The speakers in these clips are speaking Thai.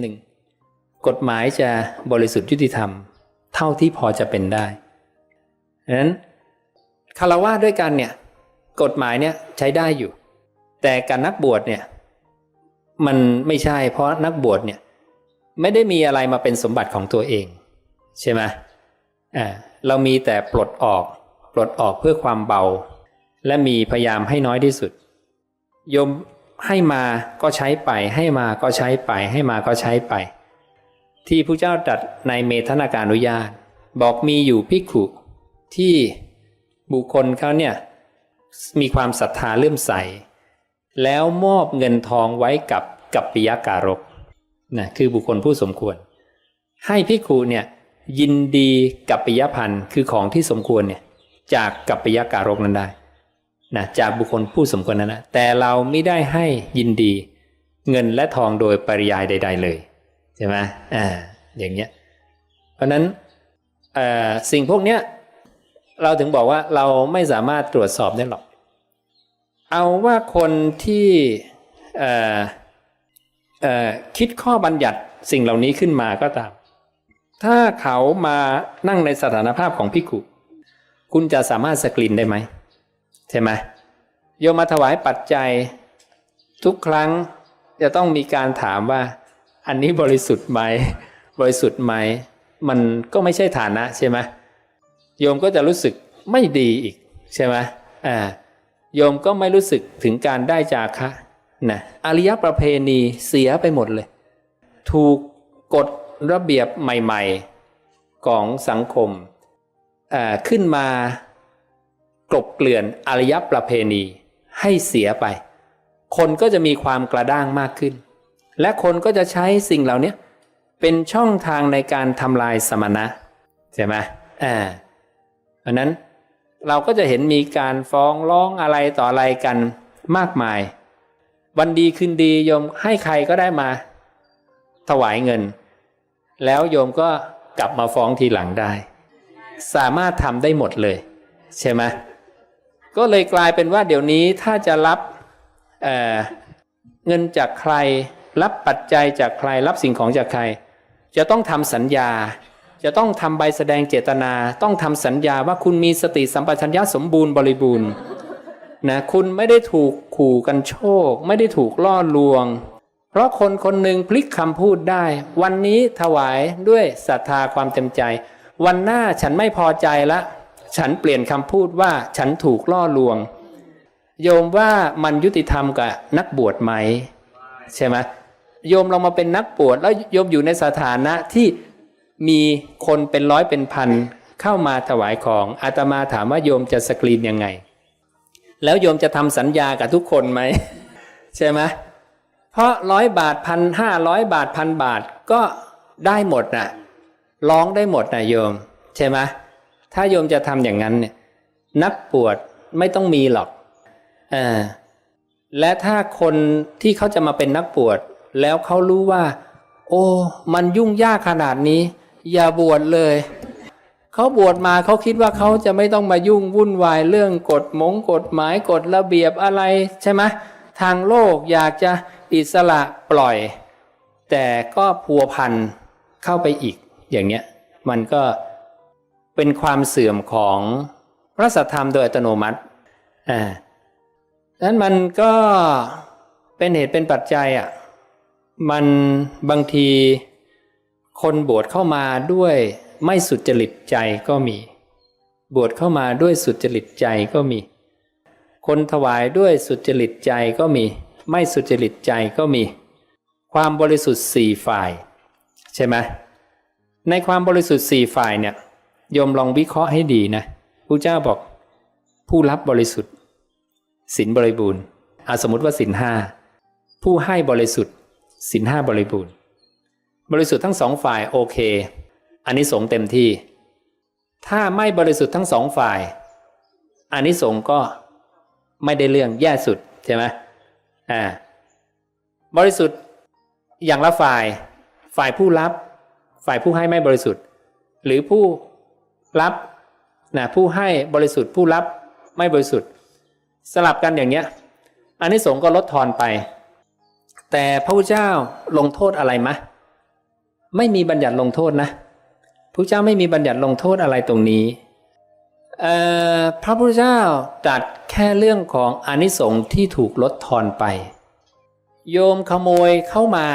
หนึ่ง กฎหมายจะบริสุทธิ์ยุติธรรม เท่าที่พอจะเป็นได้ดังนั้นคารวะด้วยกันเนี่ย กฎหมายเนี่ยใช้ได้อยู่ แต่การนักบวชเนี่ย มันไม่ใช่ เพราะนักบวชเนี่ย ไม่ได้มีอะไรมาเป็นสมบัติของตัวเอง ใช่ไหมอ่าเรามีแต่ปลดออก ปลดออกเพื่อความเบา และมีพยายามให้น้อยที่สุดโยม ให้มาก็ใช้ไป ให้มาก็ใช้ไป ให้มาก็ใช้ไป ที่พระเจ้าตรัสในเมธนาการนุญาตบอกมีอยู่ภิกขุที่บุคคลเขาเนี่ยมีความศรัทธาเลื่อมใส แล้วมอบเงินทองไว้กับกัปปิยการกนะคือบุคคลผู้สมควร ให้ภิกขุเนี่ยยินดีกับปิยพันธ์คือของที่สมควรเนี่ยจากกัปปิยการกนั้นได้ นะจากบุคคลผู้สมควรนั้นนะแต่เราไม่ได้ให้ยินดีเงินและทองโดยปริยายใด ๆ เลยใช่ไหมอ่าอย่างเงี้ยเพราะนั้นสิ่งพวกเนี้ยเราถึงบอกว่าเราไม่สามารถตรวจสอบได้หรอก เอาว่าคนที่คิดข้อบัญญัติสิ่งเหล่านี้ขึ้นมาก็ตาม ถ้าเขามานั่งในสถานภาพของพิกุคุณจะสามารถสกรีนได้ไหม ใช่ไหมโยมมาถวายปัจจัยทุกครั้งจะต้องมีการถามว่า อันนี้บริสุทธิ์ไหมบริสุทธิ์ไหมมันก็ไม่ใช่ฐานะใช่ไหมโยมก็จะรู้สึกไม่ดีอีกใช่ไหมอ่าโยมก็ไม่รู้สึกถึงการได้จาคะนะอริยประเพณีเสียไปหมดเลย ถูกกฎระเบียบใหม่ ๆของสังคมขึ้นมา กลบเกลื่อนอารยประเพณีให้เสียไป คนก็จะมีความกระด้างมากขึ้น และคนก็จะใช้สิ่งเหล่านี้เป็นช่องทางในการทำลายสมณะใช่ไหมอ่าเพราะนั้นเราก็จะเห็นมีการฟ้องร้องอะไรต่ออะไรกันมากมาย วันดีคืนดีโยมให้ใครก็ได้มา ถวายเงิน แล้วโยมก็กลับมาฟ้องทีหลังได้ สามารถทำได้หมดเลย ใช่ไหม ก็เลยกลายเป็นว่าเดี๋ยวนี้ถ้าจะรับเเงินจากใคร รับปัจจัยจากใคร รับสิ่งของจากใคร จะต้องทำสัญญา จะต้องทำใบแสดงเจตนา ต้องทำสัญญาว่าคุณมีสติสัมปชัญญะสมบูรณ์บริบูรณ์นะคุณไม่ได้ถูกขู่กันโชค ไม่ได้ถูกล่อลวง เพราะคนคนหนึ่งพลิกคำพูดได้ วันนี้ถวายด้วยศรัทธาความเต็มใจ วันหน้าฉันไม่พอใจละ ฉันเปลี่ยนคำพูดว่าฉันถูกล่อลวง โยมว่ามันยุติธรรมกับนักบวชไหม ใช่ไหมโยมเรามาเป็นนักบวชแล้วโยมอยู่ในสถานะที่มีคนเป็นร้อยเป็นพันเข้ามาถวายของอาตมาถามว่าโยมจะสกรีนยังไง แล้วโยมจะทำสัญญากับทุกคนไหม ใช่ไหมเพราะร้อยบาทพันห้าร้อยบาทพันบาทก็ได้หมดน่ะร้องได้หมดนะโยม ใช่ไหม ถ้าโยมจะทำอย่างนั้นเนี่ยนักปวดไม่ต้องมีหรอกอและถ้าคนที่เขาจะมาเป็นนักปวดแล้วเขารู้ว่า โอ้ มันยุ่งยากขนาดนี้ อย่าบวชเลยเขาบวชมาเขาคิดว่าเขาจะไม่ต้องมายุ่งวุ่นวายเรื่องกฎมงกฎหมายกฎระเบียบอะไรใช่ไหมทางโลกอยากจะอิสระปล่อย แต่ก็พัวพันเข้าไปอีกอย่างเนี้ย มันก็ เป็นความเสื่อมของพระสัทธรรมโดยอัตโนมัติอ่านั้นมันก็เป็นเหตุเป็นปัจจัยอะมันบางทีคนบวชเข้ามาด้วยไม่สุจริตใจก็มี บวชเข้ามาด้วยสุจริตใจก็มี คนถวายด้วยสุจริตใจก็มี ไม่สุจริตใจก็มี ความบริสุทธิ์สี่ฝ่าย ใช่ไหมในความบริสุทธิ์สี่ฝ่ายเนี่ย โยมลองวิเคราะห์ให้ดีนะพระเจ้าบอกผู้รับบริสุทธิ์ศีลบริบูรณ์อาสมมติว่าศีลห้าผู้ให้บริสุทธิ์ศีลห้าบริบูรณ์ บริสุทธิ์ทั้งสองฝ่ายโอเคอันนี้สงเต็มที่ ถ้าไม่บริสุทธิ์ทั้งสองฝ่ายอันนี้สงก็ไม่ได้เรื่องแย่สุดใช่ไหมอ่าบริสุทธิ์อย่างละฝ่าย ฝ่ายผู้รับ ฝ่ายผู้ให้ไม่บริสุทธิ์ หรือผู้ รับนะผู้ให้บริสุทธิ์ผู้รับไม่บริสุทธิ์ สลับกันอย่างเนี้ยอันนี้สงก็ลดทอนไป แต่พระพุทธเจ้าลงโทษอะไรมะ ไม่มีบัญญัติลงโทษนะพระเจ้าไม่มีบัญญัติลงโทษอะไรตรงนี้เอ่อพระพุทธเจ้าตรัดแค่เรื่องของอานิสงส์ที่ถูกลดทอนไป โยมขโมยเข้ามา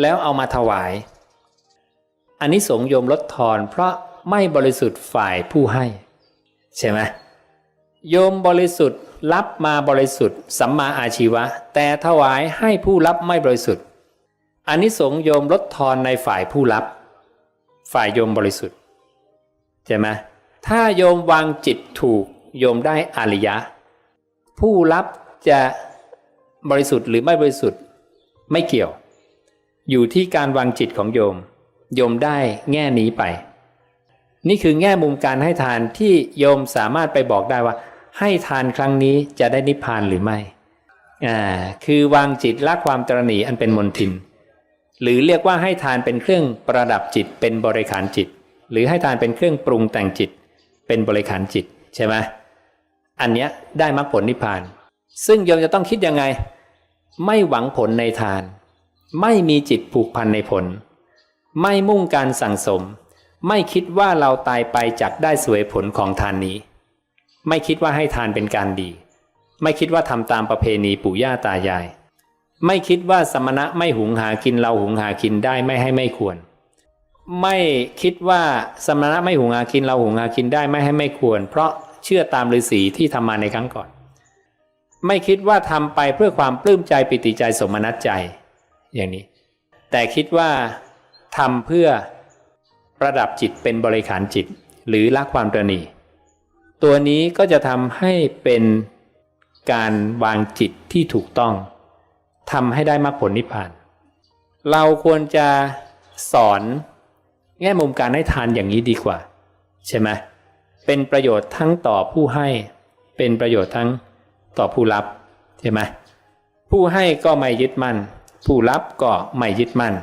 แล้วเอามาถวายอานิสงส์โยมลดทอน เพราะ ไม่บริสุทธิ์ฝ่ายผู้ให้ ใช่ไหมโยมบริสุทธิ์รับมาบริสุทธิ์สัมมาอาชีวะ แต่ถวายให้ผู้รับไม่บริสุทธิ์อานิสงส์โยมลดทอนในฝ่ายผู้รับ ฝ่ายโยมบริสุทธิ์ใช่ไหมถ้าโยมวางจิตถูกโยมได้อริยะ ผู้รับจะบริสุทธิ์หรือไม่บริสุทธิ์ไม่เกี่ยว อยู่ที่การวางจิตของโยม โยมได้แง่นี้ไป นี่คือแง่มุมการให้ทานที่โยมสามารถไปบอกได้ว่า ให้ทานครั้งนี้จะได้นิพพานหรือไม่อ่าคือวางจิตละความตรณีอันเป็นมนทิน หรือเรียกว่าให้ทานเป็นเครื่องประดับจิตเป็นบริขารจิต หรือให้ทานเป็นเครื่องปรุงแต่งจิต เป็นบริขารจิตใช่ไหมอันเนี้ยได้มรรคผลนิพพาน ซึ่งโยมจะต้องคิดยังไง ไม่หวังผลในทาน ไม่มีจิตผูกพันในผล ไม่มุ่งการสั่งสม ไม่คิดว่าเราตายไปจากได้สวยผลของทานนี้ ไม่คิดว่าให้ทานเป็นการดี ไม่คิดว่าทำตามประเพณีปู่ย่าตายาย ไม่คิดว่าสมณะไม่หุงหากินเราหุงหากินได้ไม่ให้ไม่ควร ไม่คิดว่าสมณะไม่หุงหากินเราหุงหากินได้ไม่ให้ไม่ควร เพราะเชื่อตามฤาษีที่ทำมาในครั้งก่อน ไม่คิดว่าทำไปเพื่อความปลื้มใจปิติใจสมนัตใจ อย่างนี้ แต่คิดว่าทำเพื่อ ระดับจิตเป็นบริขารจิต หรือละความตรณีตัวนี้ก็จะทำให้เป็นการวางจิตที่ถูกต้องทำให้ได้มรรคผลนิพพาน เราควรจะสอนแง่มุมการให้ทานอย่างนี้ดีกว่า ใช่ไหมเป็นประโยชน์ทั้งต่อผู้ให้ เป็นประโยชน์ทั้งต่อผู้รับใช่ไหมผู้ให้ก็ไม่ยึดมั่น ผู้รับก็ไม่ยึดมั่น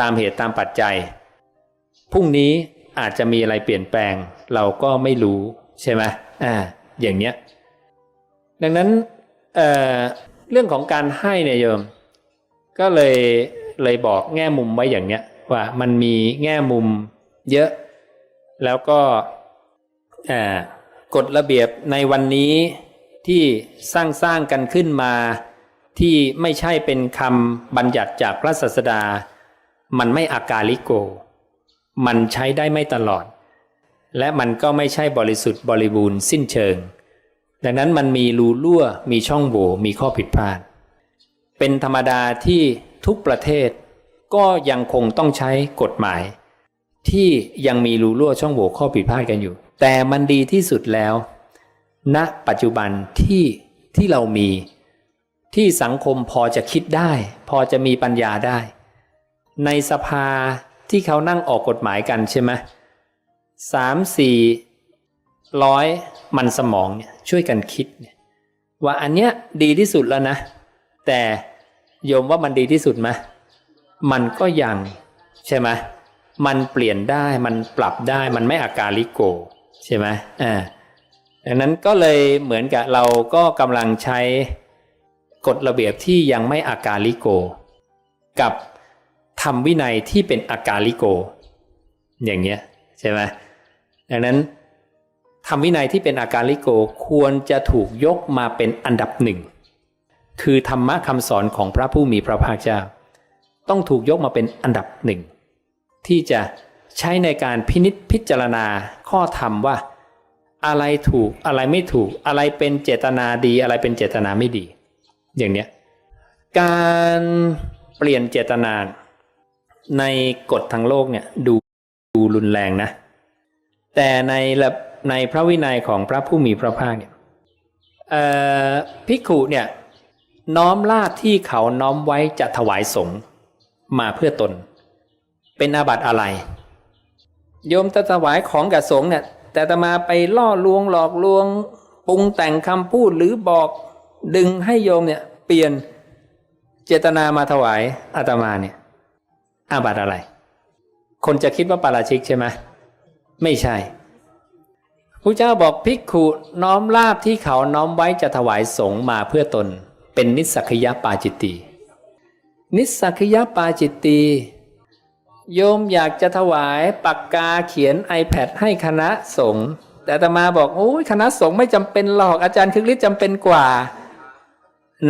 ตามเหตุตามปัจจัย พรุ่งนี้อาจจะมีอะไรเปลี่ยนแปลง เราก็ไม่รู้ใช่ไหมอ่า อย่างเนี้ย ดังนั้นเอ่อเรื่องของการให้เนี่ยโยม ก็เลยเลยบอกแง่มุมไว้อย่างเนี้ย ว่ามันมีแง่มุมเยอะ แล้วก็อ่ากฎระเบียบในวันนี้ที่สร้างสร้างกันขึ้นมา ที่ไม่ใช่เป็นคำบัญญัติจากพระศาสดา มันไม่อากาลิโก มันใช้ได้ไม่ตลอด และมันก็ไม่ใช่บริสุทธิ์บริบูรณ์สิ้นเชิง ดังนั้นมันมีรูรั่วมีช่องโหว่มีข้อผิดพลาด เป็นธรรมดาที่ทุกประเทศ ก็ยังคงต้องใช้กฎหมาย ที่ยังมีรูรั่วช่องโหว่ข้อผิดพลาดกันอยู่ แต่มันดีที่สุดแล้วณปัจจุบันที่ที่เรามี ที่สังคมพอจะคิดได้ พอจะมีปัญญาได้ ในสภา ที่เขานั่งออกกฎหมายกันใช่ไหมสามสี่ร้อยมันสมองเนี่ยช่วยกันคิดเนี่ยว่าอันเนี้ยดีที่สุดแล้วนะ แต่โยมว่ามันดีที่สุดไหมมันก็ยังใช่ไหมมันเปลี่ยนได้มันปรับได้มันไม่อาการลิโก ใช่ไหมอ่าดังนั้นก็เลยเหมือนกับเราก็กำลังใช้กฎระเบียบที่ยังไม่อาการลิโก กับ ทำวินัยที่เป็นอาการลิโก อย่างเงี้ยใช่ไหมดังนั้นทำวินัยที่เป็นอาการลิโกควรจะถูกยกมาเป็นอันดับหนึ่ง คือธรรมะคำสอนของพระผู้มีพระภาคเจ้า ต้องถูกยกมาเป็นอันดับหนึ่ง ที่จะใช้ในการพินิษพิจารณาข้อธรรมว่า อะไรถูกอะไรไม่ถูก อะไรเป็นเจตนาดี อะไรเป็นเจตนาไม่ดี อย่างเนี้ยการเปลี่ยนเจตนา ในกฎทางโลกเนี่ยดูดูรุนแรงนะ แต่ในในพระวินัยของพระผู้มีพระภาคเนี่ยเอ่อภิกขุเนี่ยน้อมลาบที่เขาน้อมไว้จะถวายสงมาเพื่อตน เป็นอาบัติอะไร โยมจะถวายของกับสงเนี่ยแต่ตมาไปล่อลวงหลอกลวงปรุงแต่งคำพูดหรือบอกดึงให้โยมเนี่ยเปลี่ยนเจตนามาถวายอาตมาเนี่ย อาบัตอะไร คนจะคิดว่าปาราชิกใช่ไหมไม่ใช่พระเจ้าบอกภิกขุน้อมลาบที่เขาน้อมไว้จะถวายสงมาเพื่อตน เป็นนิสสักยปาจิตตีนิสสักยปาจิตตีโยมอยากจะถวายปากกาเขียน iPad ให้คณะสงฆ์แต่ตมาบอกโอ้ยคณะสงฆ์ไม่จำเป็นหรอกอาจารย์คึกฤทธิ์จำเป็นกว่า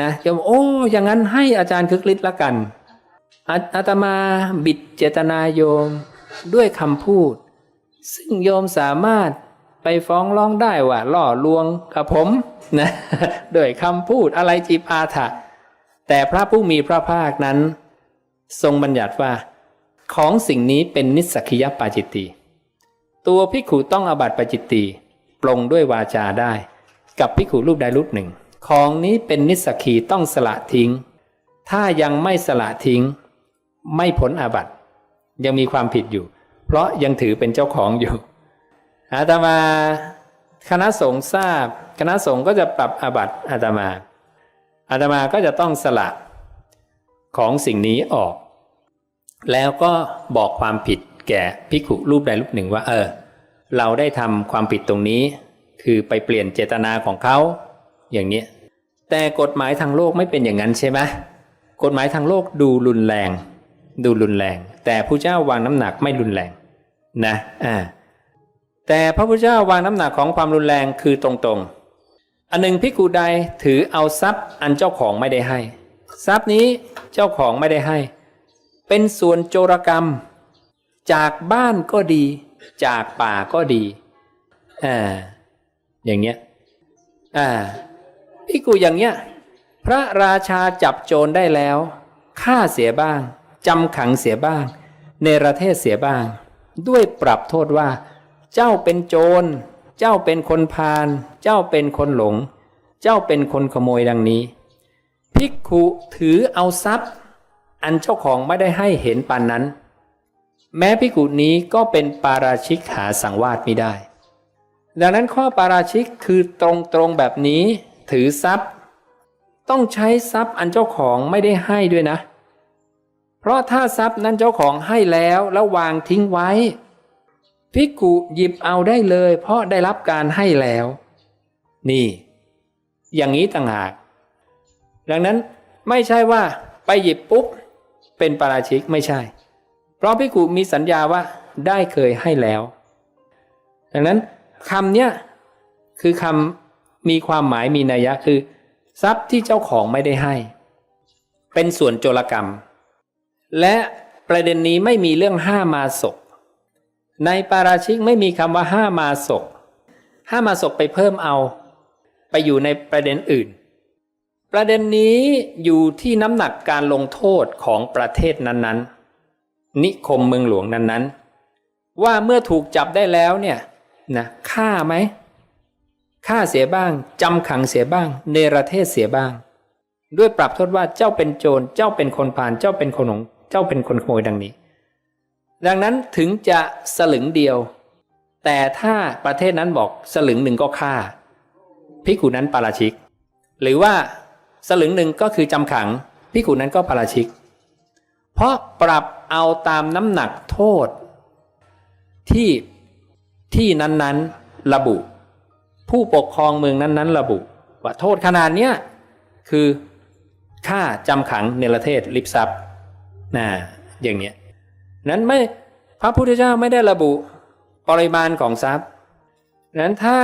นะโยมโอ้อย่างนั้นให้อาจารย์คึกฤทธิ์ละกัน อาตมาบิดเจตนาโยมด้วยคำพูด ซึ่งโยมสามารถไปฟ้องร้องได้ว่าล่อลวงกับผมนะด้วยคำพูดอะไรจีปาถะ แต่พระผู้มีพระภาคนั้น ทรงบัญญัติว่า ของสิ่งนี้เป็นนิสสกิยปาจิตติตัวพิขุต้องอบัติปาจิตติปลงด้วยวาจาได้ กับพิขุรูปใดรูปหนึ่ง ของนี้เป็นนิสสกีต้องสละทิ้ง ถ้ายังไม่สละทิ้ง ไม่พ้นอาบัติยังมีความผิดอยู่ เพราะยังถือเป็นเจ้าของอยู่ อาตมาคณะสงฆ์ทราบ คณะสงฆ์ก็จะปรับอาบัติอาตมา อาตมาก็จะต้องสละของสิ่งนี้ออก แล้วก็บอกความผิดแก่ภิกขุรูปใดรูปหนึ่งว่า เออ เราได้ทำความผิดตรงนี้ คือไปเปลี่ยนเจตนาของเขา อย่างนี้ แต่กฎหมายทางโลกไม่เป็นอย่างนั้นใช่ไหมกฎหมายทางโลกดูรุนแรง ดูรุนแรง แต่ผู้เจ้าวางน้ำหนักไม่รุนแรงนะอ่าแต่พระพุทธเจ้าวางน้ำหนักของความรุนแรงคือตรงๆ อันหนึ่งพิกุใดถือเอาทรัพย์อันเจ้าของไม่ได้ให้ ทรัพย์นี้เจ้าของไม่ได้ให้ เป็นส่วนโจรกรรม จากบ้านก็ดี จากป่าก็ดีอ่าอย่างเงี้ยอ่าพิกุอย่างเงี้ยพระราชาจับโจรได้แล้วฆ่าเสียบ้าง จำขังเสียบ้างเนประเทศเสียบ้าง ด้วยปรับโทษว่า เจ้าเป็นโจร เจ้าเป็นคนพาลเจ้าเป็นคนหลง เจ้าเป็นคนขโมยดังนี้ ภิกขุถือเอาทรัพย์ อันเจ้าของไม่ได้ให้เห็นปานนั้น แม้ภิกขุนี้ก็เป็นปาราชิกหาสังวาสไม่ได้ ดังนั้นข้อปาราชิกคือตรงตรงแบบนี้ ถือทรัพย์ ต้องใช้ทรัพย์อันเจ้าของไม่ได้ให้ด้วยนะเพราะถ้าทรัพย์นั้นเจ้าของให้แล้วแล้ววางทิ้งไว้ ภิกขุหยิบเอาได้เลย เพราะได้รับการให้แล้ว นี่ อย่างนี้ต่างหาก ดังนั้นไม่ใช่ว่าไปหยิบปุ๊บเป็นปาราชิกไม่ใช่ เพราะภิกขุมีสัญญาว่าได้เคยให้แล้ว ดังนั้นคำเนี้ยคือคำมีความหมายมีนัยยะคือ ทรัพย์ที่เจ้าของไม่ได้ให้ เป็นส่วนโจรกรรม และประเด็นนี้ไม่มีเรื่องห้ามาศก ในปาราชิกไม่มีคำว่าห้ามาศกห้ามาศกไปเพิ่มเอา ไปอยู่ในประเด็นอื่น ประเด็นนี้อยู่ที่น้ำหนักการลงโทษของประเทศนั้นๆ นิคมเมืองหลวงนั้นๆ ว่าเมื่อถูกจับได้แล้วเนี่ยนะฆ่าไหมฆ่าเสียบ้างจำขังเสียบ้าง เนรเทศเสียบ้าง ด้วยปรับโทษว่าเจ้าเป็นโจรเจ้าเป็นคนพาลเจ้าเป็นคนหลง เจ้าเป็นคนขโมยดังนี้ ดังนั้นถึงจะสลึงเดียว แต่ถ้าประเทศนั้นบอกสลึงหนึ่งก็ฆ่าพิกุนั้นปาราชิก หรือว่าสลึงหนึ่งก็คือจำขังพิกุนั้นก็ปาราชิก เพราะปรับเอาตามน้ำหนักโทษ ที่ที่นั้นๆระบุ ผู้ปกครองเมืองนั้น ๆ ระบุ ว่าโทษขนาดเนี้ยคือฆ่าจำขังเนรเทศลิบทรัพ นะอย่างเนี้ยนั้นไม่พระพุทธเจ้าไม่ได้ระบุปริมาณของทรัพย์นั้นถ้า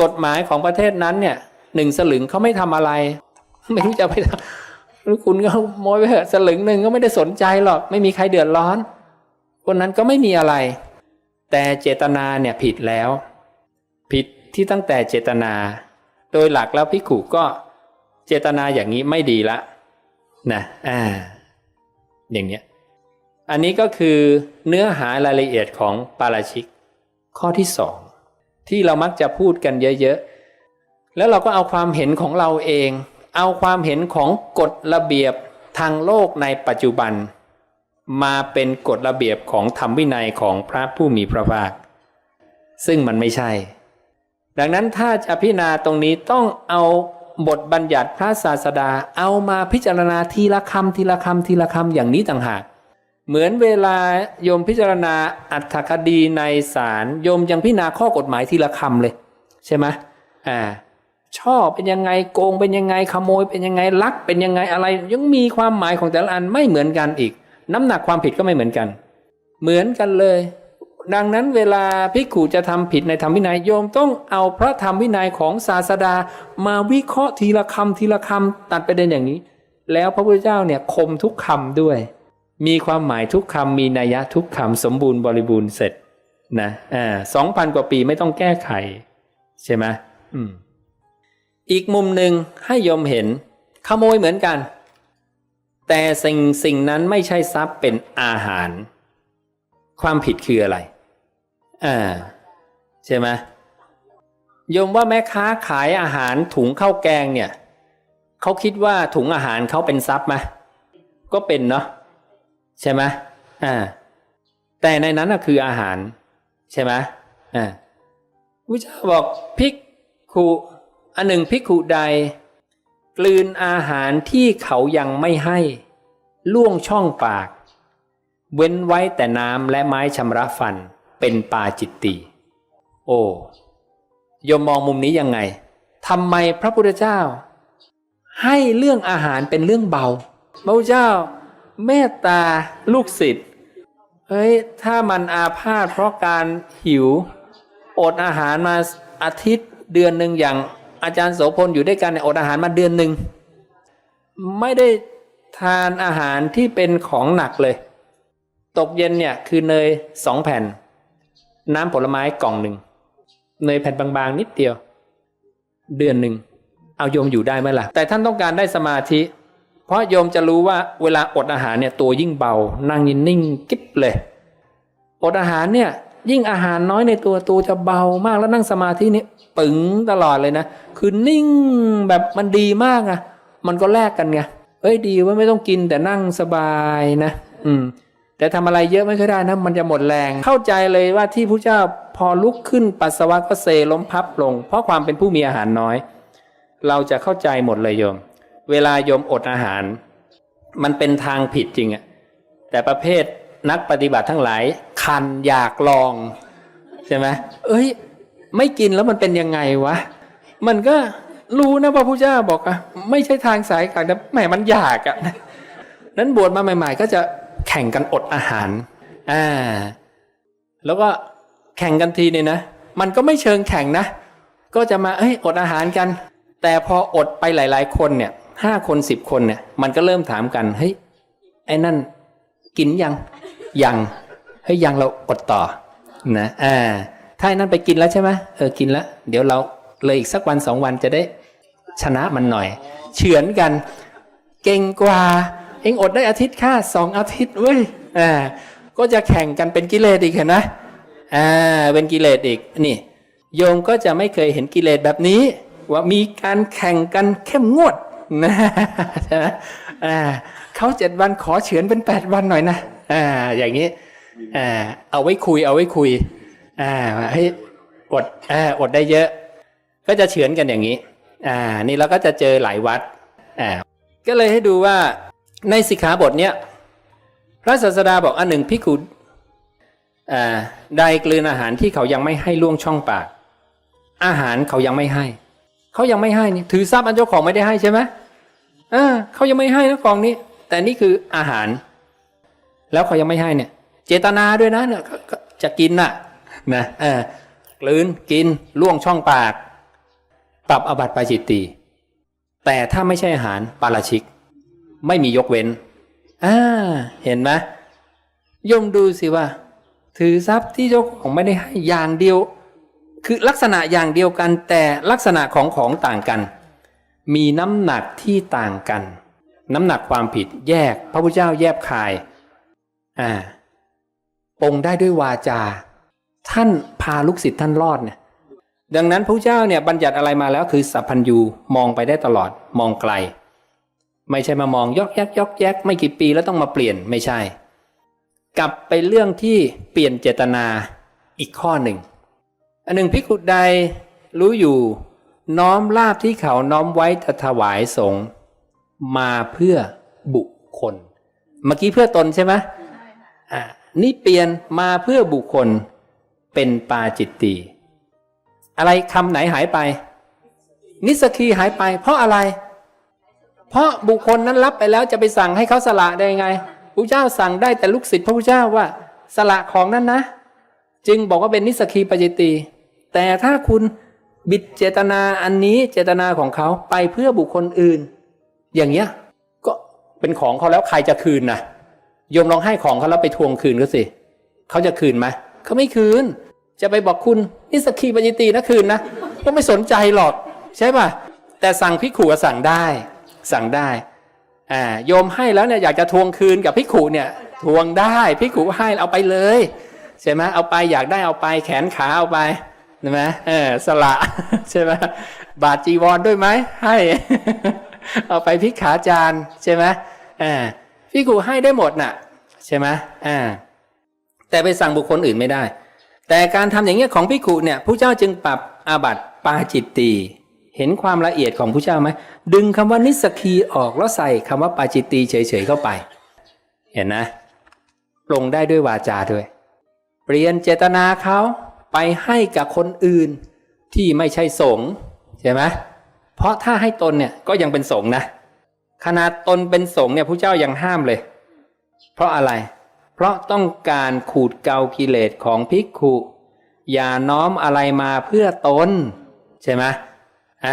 กฎหมายของประเทศนั้นเนี่ยหนึ่งสลึงเขาไม่ทำอะไร ไม่รู้จะไปทำหรือคุณก็โมยไปเถอะสลึงหนึ่งก็ไม่ได้สนใจหรอกไม่มีใครเดือดร้อน คนนั้นก็ไม่มีอะไร แต่เจตนาเนี่ยผิดแล้ว ผิดที่ตั้งแต่เจตนา โดยหลักแล้วพิขุก็เจตนาอย่างนี้ไม่ดีละ นะอ่าอย่างเนี้ยอันนี้ก็คือเนื้อหารายละเอียดของปาราชิก ข้อที่สองที่เรามักจะพูดกันเยอะๆ แล้วเราก็เอาความเห็นของเราเอง เอาความเห็นของกฎระเบียบทางโลกในปัจจุบัน มาเป็นกฎระเบียบของธรรมวินัยของพระผู้มีพระภาค ซึ่งมันไม่ใช่ ดังนั้นถ้าจะพิจารณาตรงนี้ต้องเอา บทบัญญัติพระศาสดาเอามาพิจารณาทีละคำทีละคำทีละคำอย่างนี้ต่างหาก เหมือนเวลาโยมพิจารณาอัตถคดีในศาลโยมยังพิจารณาข้อกฎหมายทีละคำเลย ใช่ไหมอ่าช่อเป็นยังไงโกงเป็นยังไงขโมยเป็นยังไงลักเป็นยังไงอะไร ยังมีความหมายของแต่ละอันไม่เหมือนกันอีก น้ำหนักความผิดก็ไม่เหมือนกัน เหมือนกันเลย ดังนั้นเวลาภิกขุจะทำผิดในธรรมวินัยโยมต้องเอาพระธรรมวินัยของศาสดา มาวิเคราะห์ทีละคำทีละคำตัดประเด็นอย่างนี้ แล้วพระพุทธเจ้าเนี่ยคมทุกคำด้วย มีความหมายทุกคำมีนัยยะทุกคำสมบูรณ์บริบูรณ์เสร็จนะอ่าสองพันกว่าปีไม่ต้องแก้ไข ใช่ไหมอืมอีกมุมหนึ่งให้โยมเห็นขโมยเหมือนกัน แต่สิ่งสิ่งนั้นไม่ใช่ทรัพย์เป็นอาหาร ความผิดคืออะไร อ่าใช่ไหมโยมว่าแม่ค้าขายอาหารถุงข้าวแกงเนี่ยเขาคิดว่าถุงอาหารเขาเป็นทรัพย์ไหมก็เป็นเนาะใช่ไหมอ่าแต่ในนั้นคืออาหาร ใช่ไหมอ่าพระเจ้าบอกพิกขุอันหนึ่งพิกขุใด กลืนอาหารที่เขายังไม่ให้ล่วงช่องปาก เว้นไว้แต่น้ำและไม้ชำระฟัน เป็นปาจิตตีโอ้ยมมองมุมนี้ยังไงทำไมพระพุทธเจ้า ให้เรื่องอาหารเป็นเรื่องเบาพระพุทธเจ้า เมตตาลูกศิษย์เฮ้ยถ้ามันอาพาธเพราะการหิว อดอาหารมาอาทิตย์เดือนหนึ่งอย่างอาจารย์โสพลอยู่ด้วยกันเนี่ยอดอาหารมาเดือนหนึ่งไม่ได้ทานอาหารที่เป็นของหนักเลย ตกเย็นเนี่ยคือเนยสองแผ่น น้ำผลไม้กล่องหนึ่งเนยแผ่นบางๆนิดเดียว เดือนหนึ่งเอาโยมอยู่ได้ไหมล่ะ แต่ท่านต้องการได้สมาธิ เพราะโยมจะรู้ว่าเวลาอดอาหารเนี่ยตัวยิ่งเบา นั่งยินนิ่งกิ๊บเลย อดอาหารเนี่ย ยิ่งอาหารน้อยในตัวตัวจะเบามากแล้วนั่งสมาธินี่ปึงตลอดเลยนะคือนิ่งแบบมันดีมากอะมันก็แลกกันไงเอ้ยดีว่าไม่ต้องกินแต่นั่งสบายนะ อืม แต่ทำอะไรเยอะไม่ค่อยได้นะมันจะหมดแรง เข้าใจเลยว่าที่พระเจ้าพอลุกขึ้นปัสสาวะก็เซล้มพับลง เพราะความเป็นผู้มีอาหารน้อย เราจะเข้าใจหมดเลยโยม เวลาโยมอดอาหาร มันเป็นทางผิดจริงอะแต่ประเภทนักปฏิบัติทั้งหลาย คันอยากลอง ใช่ไหมเอ้ย ไม่กินแล้วมันเป็นยังไงวะ มันก็รู้นะพระพุทธเจ้าบอกอะไม่ใช่ทางสายกลางแต่แหมมันอยากอะนั้นบวชมาใหม่ ๆ ก็จะ แข่งกันอดอาหารอ่าแล้วก็แข่งกันทีเนี่ยนะ มันก็ไม่เชิงแข่งนะ ก็จะมาเอ้ยอดอาหารกัน แต่พออดไปหลาย ๆ คนเนี่ยห้าคนสิบคนเนี่ย มันก็เริ่มถามกันเฮ้ยไอ้นั่น กินยังยังเฮ้ยยังเราอดต่อนะอ่าถ้าไอ้นั่นไปกินแล้วใช่ไหมเออกินแล้วเดี๋ยวเราเลยอีกสักวันสองวันจะได้ชนะมันหน่อย เฉือนกัน เก่งกว่า เองอดได้อาทิตย์ค่าสองอาทิตย์เว้ยอ่าก็จะแข่งกันเป็นกิเลสอีกเห็นนะอ่าเป็นกิเลสอีกนี่ โยมก็จะไม่เคยเห็นกิเลสแบบนี้ ว่ามีการแข่งกันเข้มงวดนะใช่ไหมอ่าเขาเจ็ดวันขอเฉือนเป็นแปดวันหน่อยนะอ่าอย่างนี้อ่าเอาไว้คุยเอาไว้คุยอ่าให้อดอ่าอดได้เยอะ ก็จะเฉือนกันอย่างนี้อ่านี่เราก็จะเจอหลายวัดอ่าก็เลยให้ดูว่า ในสิกขาบทเนี้ยพระศาสดาบอกอันหนึ่งพิกุได้กลืนอาหารที่เขายังไม่ให้ล่วงช่องปาก อาหารเขายังไม่ให้ เขายังไม่ให้นี่ถือทรัพย์อันเจ้าของไม่ได้ให้ใช่ไหมอ่าเขายังไม่ให้นะกองนี้ แต่นี่คืออาหาร แล้วเขายังไม่ให้เนี่ย เจตนาด้วยนะเนี่ยก็จะกินน่ะนะเออกลืนกินล่วงช่องปาก ปรับอบัติปาจิตตีแต่ถ้าไม่ใช่อาหารปาราชิก ไม่มียกเว้นอ่าเห็นไหมโยมดูสิว่า ถือทรัพย์ที่เจ้าของไม่ได้ให้อย่างเดียว คือลักษณะอย่างเดียวกันแต่ลักษณะของของต่างกัน มีน้ำหนักที่ต่างกัน น้ำหนักความผิดแยกพระพุทธเจ้าแยบคายอ่าปรงได้ด้วยวาจา ท่านพาลูกศิษย์ท่านรอดเนี่ยดังนั้นพระเจ้าเนี่ยบัญญัติอะไรมาแล้วคือสัพพัญญูมองไปได้ตลอดมองไกล ไม่ใช่มามองยอกแยกยอกแยกไม่กี่ปีแล้วต้องมาเปลี่ยนไม่ใช่ กลับไปเรื่องที่เปลี่ยนเจตนาอีกข้อหนึ่ง อันหนึ่งพิกุใดรู้อยู่ น้อมลาบที่เขาน้อมไว้จะถวายสงฆ์มาเพื่อบุคคล เมื่อกี้เพื่อตนใช่ไหมอ่านี่เปลี่ยนมาเพื่อบุคคลเป็นปาจิตตีอะไรคำไหนหายไป นิสกีหายไป เพราะอะไร เพราะบุคคลนั้นรับไปแล้วจะไปสั่งให้เขาสละได้ไงพระเจ้าสั่งได้แต่ลูกศิษย์พระพุทธเจ้าว่า สละของนั้นนะ จึงบอกว่าเป็นนิสกีปจิตีแต่ถ้าคุณบิดเจตนาอันนี้เจตนาของเขาไปเพื่อบุคคลอื่น อย่างเงี้ยก็เป็นของเขาแล้วใครจะคืนนะโยมลองให้ของเขาแล้วไปทวงคืนเขาสิเขาจะคืนไหมเขาไม่คืน จะไปบอกคุณนิสกีปจิตีนะคืนนะก็ไม่สนใจหรอกใช่ป่ะแต่สั่งพิขุอะสั่งได้ สั่งได้อ่าโยมให้แล้วเนี่ยอยากจะทวงคืนกับพิกขุเนี่ยทวงได้พิกขุให้เอาไปเลยใช่ไหมเอาไปอยากได้เอาไปแขนขาเอาไปใช่ไหมเออสละใช่ไหมบาทจีวรด้วยไหมให้ เอาไปพิกขาจานใช่ไหมอ่าพิกขุให้ได้หมดน่ะ ใช่ไหมอ่าแต่ไปสั่งบุคคลอื่นไม่ได้ แต่การทำอย่างเงี้ยของพิกุเนี่ยผู้เจ้าจึงปรับอาบัติปาจิตตี เห็นความละเอียดของผู้เจ้าไหมดึงคำว่านิสกีออกแล้วใส่คำว่าปาจิตีเฉยๆเข้าไป เห็นนะปลงได้ด้วยวาจาด้วย เปลี่ยนเจตนาเขาไปให้กับคนอื่นที่ไม่ใช่สงฆ์ใช่ไหมเพราะถ้าให้ตนเนี่ยก็ยังเป็นสงฆ์นะขนาดตนเป็นสงฆ์เนี่ยผู้เจ้ายังห้ามเลย เพราะอะไร เพราะต้องการขูดเกากิเลสของภิกขุ อย่าน้อมอะไรมาเพื่อตน ใช่ไหม อ่า